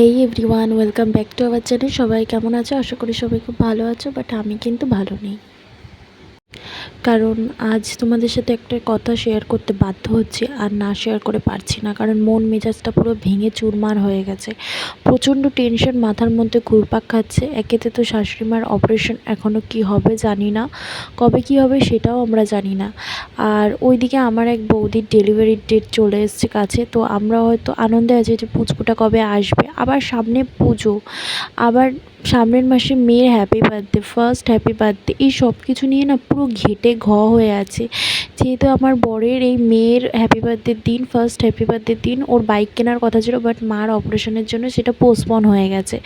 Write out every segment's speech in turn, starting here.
Hey everyone welcome back to our channel সবাই কেমন আছো? আশা করি সবাই খুব ভালো আছো বাট আমি কিন্তু ভালো নেই। কারণ আজ তোমাদের সাথে একটা কথা শেয়ার করতে বাধ্য হচ্ছি আর না শেয়ার করে পারছি না। কারণ মন মেজাজটা পুরো ভেঙে চুরমার হয়ে গেছে। প্রচণ্ড টেনশন মাথার মধ্যে ঘুরপাক খাচ্ছে। একেতে তো শাশুড়ি মার অপারেশন এখনও কি হবে জানি না। কবে কি হবে সেটাও আমরা জানি না। আর ওইদিকে আমার এক বৌদির ডেলিভারির ডেট চলে এসছে কাছে। তো আমরা হয়তো আনন্দে আছি যে পুচকুটা কবে আসবে। আবার সামনে পুজো। আবার সামনের মাসে মেয়ের happy birthday first happy birthday এই সব কিছু নিয়ে না পুরো ঘেটে ঘ হয়ে আছে। যেহেতু আমার বরের এই মেয়ের হ্যাপি বার্থডের দিন ফার্স্ট হ্যাপি বার্থডের দিন, ওর বাইক কেনার কথা ছিল বাট মার অপারেশনের জন্য সেটা পোস্টপন হয়ে গেছে।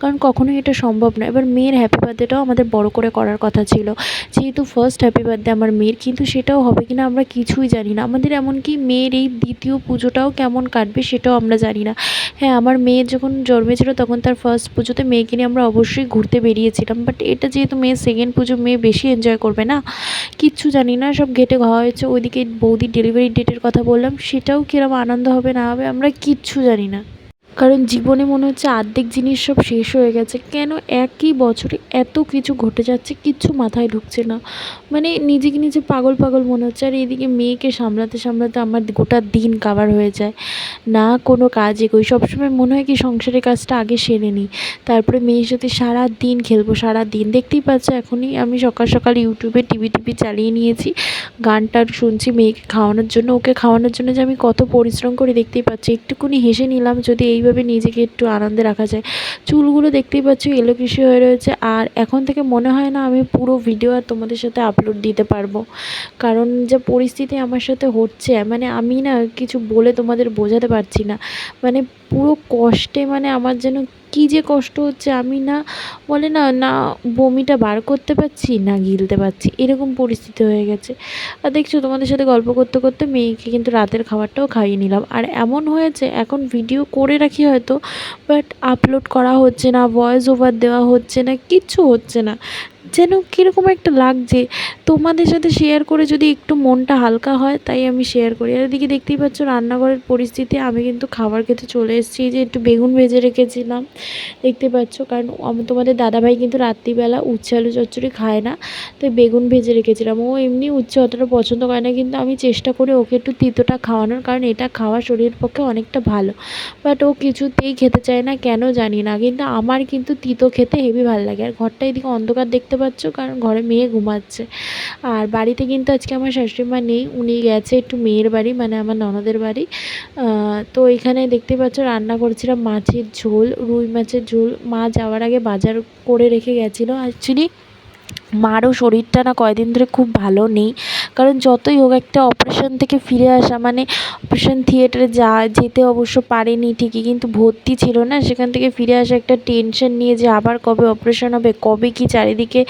কারণ কখনোই এটা সম্ভব না। এবার মেয়ের হ্যাপি বার্থডেটাও আমাদের বড় করে করার কথা ছিল। যেহেতু ফার্স্ট হ্যাপি বার্থডে আমার মেয়ের, কিন্তু সেটাও হবে কিনা আমরা কিছুই জানি না। আমাদের এমনকি মেয়ের এই দ্বিতীয় পুজোটাও কেমন কাটবে সেটাও আমরা জানি না। হ্যাঁ আমার মেয়ের যখন জন্মেছিল তখন তার ফার্স্ট পুজোতে মেয়েকে নিয়ে আমরা অবশ্যই ঘুরতে বেরিয়েছিলাম বাট এটা যেহেতু মেয়ে সেকেন্ড পুজো, মেয়ে বেশি এনজয় করবে না। কিচ্ছু জানি না, সব ঘেটে ঘা হয়েছে, ওইদিকে বৌদির ডেলিভারি ডেটের কথা বললাম, সেটাও কীরকম আনন্দ হবে না হবে আমরা কিচ্ছু জানি না। কারণ জীবনে মনে হচ্ছে আর্ধেক জিনিস সব শেষ হয়ে গেছে। কেন একই বছরে এত কিছু ঘটে যাচ্ছে কিচ্ছু মাথায় ঢুকছে না? মানে নিজেকে নিজে পাগল পাগল মনে হচ্ছে। আর এদিকে মেয়েকে সামলাতে সামলাতে আমার গোটা দিন কাভার হয়ে যায়। না কোনো কাজ এগোই সবসময় মনে হয় কি সংসারের কাজটা আগে সেরে নিই। তারপরে মেয়ের সাথে সারা দিন খেলব সারা দিন দেখতেই পাচ্ছ এখনই আমি সকাল সকাল ইউটিউবে টিভি টিভি চালিয়ে নিয়েছি। গান টান শুনছি মেয়েকে খাওয়ানোর জন্য। ওকে খাওয়ানোর জন্য যে আমি কত পরিশ্রম করি, দেখতেই পাচ্ছি। একটুকুনি হেসে নিলাম যদি এইভাবে নিজেকে একটু আনন্দে রাখা যায়। চুলগুলো দেখতেই পাচ্ছ কৃষি হয়ে রয়েছে। আর এখন থেকে মনে হয় না আমি পুরো ভিডিও আর তোমাদের সাথে আপলোড দিতে পারব। কারণ যে পরিস্থিতি আমার সাথে হচ্ছে মানে আমি না কিছু বলে তোমাদের বোঝাতে পারছি না। মানে পুরো কষ্টে মানে আমার যেন কী যে কষ্ট হচ্ছে আমি না, বলে না না বমিটা বার করতে পারছি, না গিলতে পারছি, এরকম পরিস্থিতি হয়ে গেছে। আর দেখছ, তোমাদের সাথে গল্প করতে করতে মেয়েকে কিন্তু রাতের খাবারটাও খাইয়ে নিলাম। আর এমন হয়েছে, এখন ভিডিও করে রাখি হয়তো বাট আপলোড করা হচ্ছে না ভয়েস ওভার দেওয়া হচ্ছে না, কিচ্ছু হচ্ছে না। যেন কীরকম একটা লাগছে। তোমাদের সাথে শেয়ার করে যদি একটু মনটা হালকা হয়, তাই আমি শেয়ার করি। আর এদিকে দেখতেই পাচ্ছ রান্নাঘরের পরিস্থিতি। আমি কিন্তু খাবার খেতে চলে এসেছি। যে একটু বেগুন ভেজে রেখেছিলাম। দেখতে পাচ্ছ, কারণ তোমাদের দাদাভাই কিন্তু রাত্রিবেলা উচ্ছে আলু চচ্চড়ি খায় না, তাই বেগুন ভেজে রেখেছিলাম। ও এমনি উচ্ছে অতটা পছন্দ করে না, কিন্তু আমি চেষ্টা করি ওকে একটু তিতোটা খাওয়ানোর, কারণ এটা খাওয়া শরীরের পক্ষে অনেকটা ভালো। বাট ও কিছুতেই খেতে চায় না, কেন জানি না। কিন্তু আমার কিন্তু তিতো খেতে হেবি ভালো লাগে। আর ঘরটা এদিকে অন্ধকার দেখতে পাচ্ছ কারণ ঘরে মেয়ে ঘুমাচ্ছে। আর বাড়িতে কিন্তু আজকে আমার শাশুড়ি মা নেই, উনি গেছে একটু মেয়ের বাড়ি মানে আমার ননদের বাড়ি। তো এখানে দেখতে পাচ্ছ রান্না করেছিলাম মাছের ঝোল, রুই মাছের ঝোল। মা যাওয়ার আগে বাজার করে রেখে গেছিল। অ্যাকচুয়ালি মারও শরীরটা না কয়দিন ধরে খুব ভালো নেই। কারণ যতই হোক একটা অপারেশন থেকে ফিরে আসা মানে অপারেশন থিয়েটারে যা, যেতে অবশ্য পারেনি ঠিকই, কিন্তু ভর্তি ছিল না, সেখান থেকে ফিরে আসা একটা টেনশন নিয়ে যে আবার কবে অপারেশন হবে, কবে কি চারিদিকে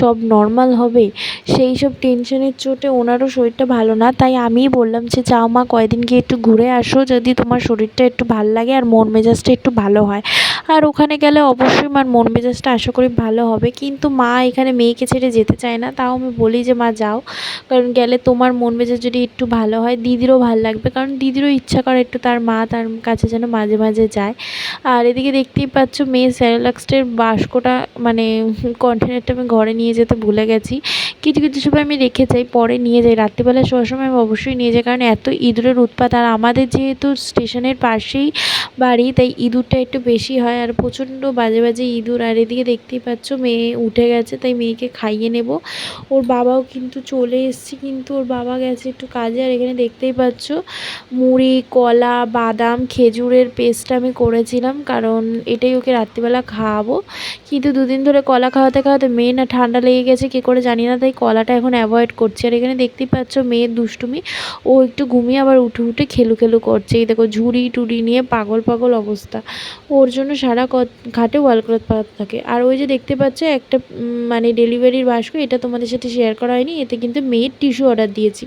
সব নর্মাল হবে, সেই সব টেনশনের চোটে ওনারও শরীরটা ভালো না, তাই আমিই বললাম যে, যাও মা, কয়দিন গিয়ে একটু ঘুরে আসো, যদি তোমার শরীরটা একটু ভালো লাগে আর মন মেজাজটা একটু ভালো হয়। আর ওখানে গেলে অবশ্যই আমার মন মেজাজটা আশা করি ভালো হবে। কিন্তু মা এখানে মেয়েকে ছেড়ে যেতে চায় না, তাও আমি বলি যে মা যাও। কারণ গেলে তোমার মন মেজাজ যদি একটু ভালো হয়, দিদিরও ভালো লাগবে। কারণ দিদিরও ইচ্ছা করে একটু তার মা তার কাছে যেন মাঝে মাঝে যায়। আর এদিকে দেখতেই পাচ্ছ মেয়ে স্যারেলাক্সটের বাস্কটা মানে কন্টেনারটা আমি ঘরে নিয়ে যেতে ভুলে গেছি। কিছু কিছু সময় আমি রেখে যাই, পরে নিয়ে যাই। রাত্রিবেলা শোয়ার সময় আমি অবশ্যই নিয়ে যাই, কারণ এত ইঁদুরের উৎপাত। আর আমাদের যেহেতু স্টেশনের পাশেই বাড়ি, তাই ইঁদুরটা একটু বেশি হয়। আর প্রচণ্ড বাজে বাজে ইঁদুর। আর এদিকে দেখতেই পাচ্ছ, মেয়ে উঠে গেছে, তাই মেয়েকে খাইয়ে নেব। ওর বাবাও কিন্তু চলে এসছে, কিন্তু ওর বাবা গেছে একটু কাজে। আর এখানে দেখতেই পাচ্ছ, মুড়ি, কলা, বাদাম, খেজুরের পেস্ট আমি করেছিলাম, কারণ এটাই ওকে রাত্রিবেলা খাওয়াবো। কিন্তু দুদিন ধরে কলা খাওয়াতে খাওয়াতে মেয়ে না ঠান্ডা লেগে গেছে, কী করে জানি না, তাই কলাটা এখন অ্যাভয়েড করছে। আর এখানে দেখতেই পাচ্ছ মেয়ের দুষ্টুমি, ও একটু ঘুমিয়ে আবার উঠে উঠে খেলু খেলু করছে। এই দেখো, ঝুড়ি টুড়ি নিয়ে পাগল পাগল অবস্থা। ওর জন্য সারা খাটে ওয়াল ক্লথ পাতা থাকে। আর ওই যে দেখতে পাচ্ছ, একটা মানে ডেলিভারির বাস্ক, এটা তোমাদের সাথে শেয়ার করা হয়নি, এতে কিন্তু মেয়ের টিস্যু অর্ডার দিয়েছি।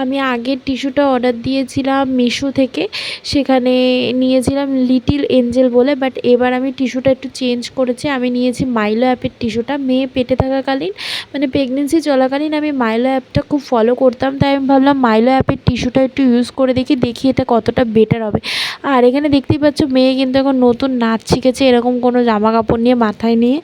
আমি আগের টিস্যুটা অর্ডার দিয়েছিলাম মিশো থেকে, সেখানে নিয়েছিলাম লিটিল এঞ্জেল বলে বাট এবার আমি টিস্যুটা একটু চেঞ্জ করেছি। আমি নিয়েছি মাইলো অ্যাপের টিস্যুটা মেয়ে পেটে থাকাকালীন মানে প্রেগনেন্সি চলাকালীন আমি মাইলো অ্যাপটা খুব ফলো করতাম, তাই আমি ভাবলাম মাইলো অ্যাপের টিস্যুটা একটু ইউজ করে দেখি দেখি এটা কতটা বেটার হবে। আর এখানে দেখতেই পাচ্ছ, মেয়ে কিন্তু এখন নতুন নাচ শিখেছে এরকম কোনো জামা কাপড় নিয়ে মাথায় নিয়ে।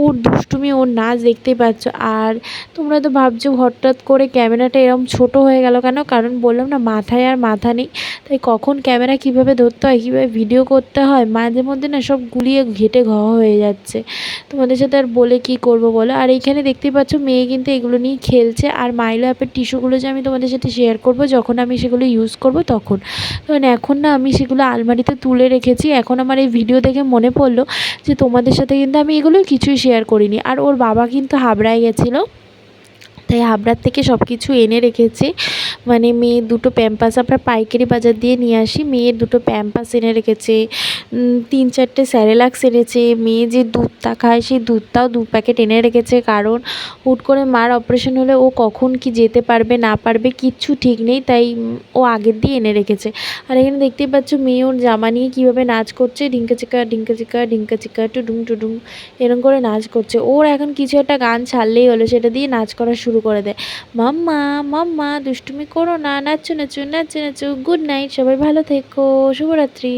ওর দুষ্টুমি, ওর নাচ দেখতেই পাচ্ছ। আর তোমরা তো ভাবছ হঠাৎ করে ক্যামেরাটা এরকম ছোট হয়ে গেল কেন? কারণ বললাম না, মাথায় আর মাথা নেই। তাই কখন ক্যামেরা কীভাবে ধরতে হয়, কীভাবে ভিডিও করতে হয়, মাঝে মধ্যে না সব গুলিয়ে ঘেটে ঘ হয়ে যাচ্ছে। তোমাদের সাথে আর বলে কি করব বলো? আর এইখানে দেখতেই পাচ্ছ মেয়ে কিন্তু এগুলো নিয়ে খেলছে। আর মাইলো অ্যাপের টিস্যুগুলো যে আমি তোমাদের সাথে শেয়ার করব, যখন আমি সেগুলো ইউজ করব তখন। কারণ এখন না আমি সেগুলো আলমারিতে তুলে রেখেছি। এখন আমার এই ভিডিও দেখে মনে পড়ল যে তোমাদের সাথে কিন্তু আমি এগুলো কিছুই শেয়ার করিনি। আর ওর বাবা কিন্তু হাবড়ায় গেছিল। তাই হাবড়ার থেকে সব কিছু এনে রেখেছে। মানে মেয়ের দুটো প্যাম্পাস আমরা পাইকারি বাজার দিয়ে নিয়ে আসি। মেয়ের দুটো প্যাম্পাস এনে রেখেছে। তিন চারটে স্যারেলাক্স এনেছে। মেয়ে যে দুধটা খায় সেই দুধটাও দু প্যাকেট এনে রেখেছে। কারণ হুট করে মার অপারেশন হলে ও কখন কি যেতে পারবে, না পারবে কিচ্ছু ঠিক নেই। তাই ও আগের দিয়ে এনে রেখেছে। আর এখানে দেখতেই পাচ্ছ মেয়ে ওর জামা নিয়ে কীভাবে নাচ করছে। ডিঙ্কা চিকা ডিঙ্কা চিকা ডিঙ্কা চিকা, টুডুং টুডুং এরকম করে নাচ করছে। ওর এখন কিছু একটা গান ছাড়লেই হলো, সেটা দিয়ে নাচ করা শুরু করে দেয়। মাম্মা মাম্মা, দুষ্টুমি করো না, নাচো নাচো নাচো নাচো গুড নাইট সবাই ভালো থেকো, শুভরাত্রি।